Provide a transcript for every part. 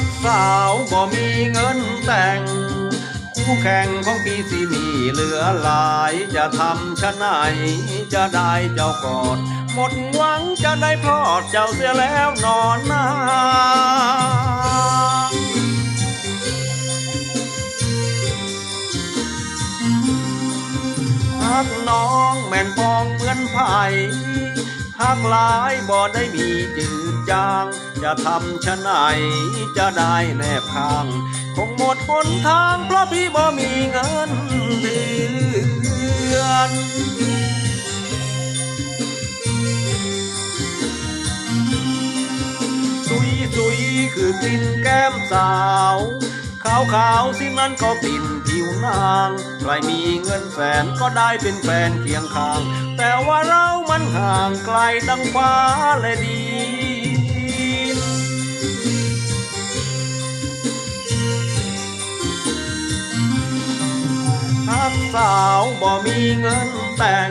กสาวบ่มีเงินแต่ง คู่แข่งของพี่สิมีเหลือหลายจะทำชะไหนจะได้เจ้ากอด หมดหวังจะได้พลอดเจ้าเสียแล้วนอนนาักน้องแม่นปองเหมือนไผ่ หักหลายบ่ได้มีจืดจาง จะทำชะไหนจะได้แนบข้าง คงหมดหนทางเพราะพี่บ่มีเงินเดือนสุยสุยคือกลิ่นแก้มสาว ขาวขาวสินั้นก็กลิ่นผิวนางใครมีเงินแสนก็ได้เป็นแฟนเคียงข้าง แต่ว่าเรามันห่างไกลดังฟ้าและดินหักสาวบ่มีเงินแต่ง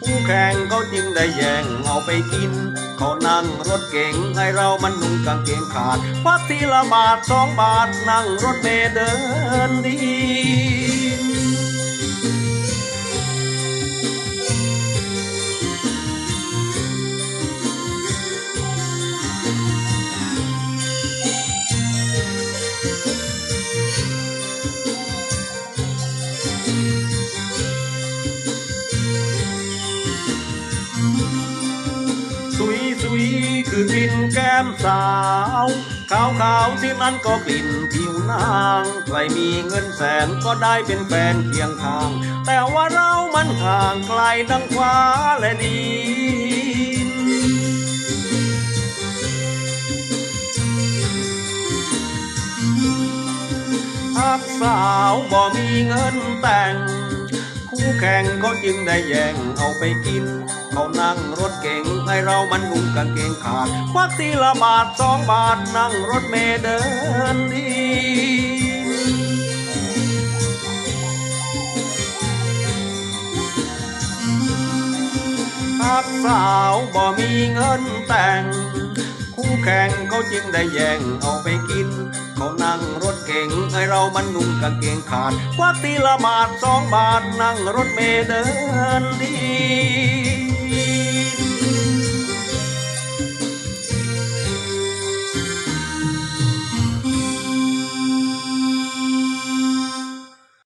ผู้แข่งเขาจึงได้แย่งเอาไปกิน เขานั่งรถเก๋งให้เรามันนุ่งกางเกงขาดควักทีละบาทสองบาทนั่งรถเมล์เดินดี นสุยสุยคือกลิ่นแก้มสาว ขาวขาวๆสินั้นก็กลิ่นผิวนางใครมีเงินแสนก็ได้เป็นแฟนเคียงข้าง แต่ว่าเรามันห่างไกลดังฟ้าและดินหักสาวบ่มีเงินแต่ง คู่แข่งก็จึงได้แย่งเอาไปกิน เขา เรามันนุ่งกางเกงขาดควักทีละบาทสองบาทนั่งรถเมล์เดินดินหากสาวบ่มีเงินแต่ง คู่แข่งเขาจึงได้แย่งเอาไปกิน เขานั่งรถเก๋งให้เรามันนุ่งกางเกงขาดควักทีละบาทสองบาทนั่งรถเมล์เดินดิน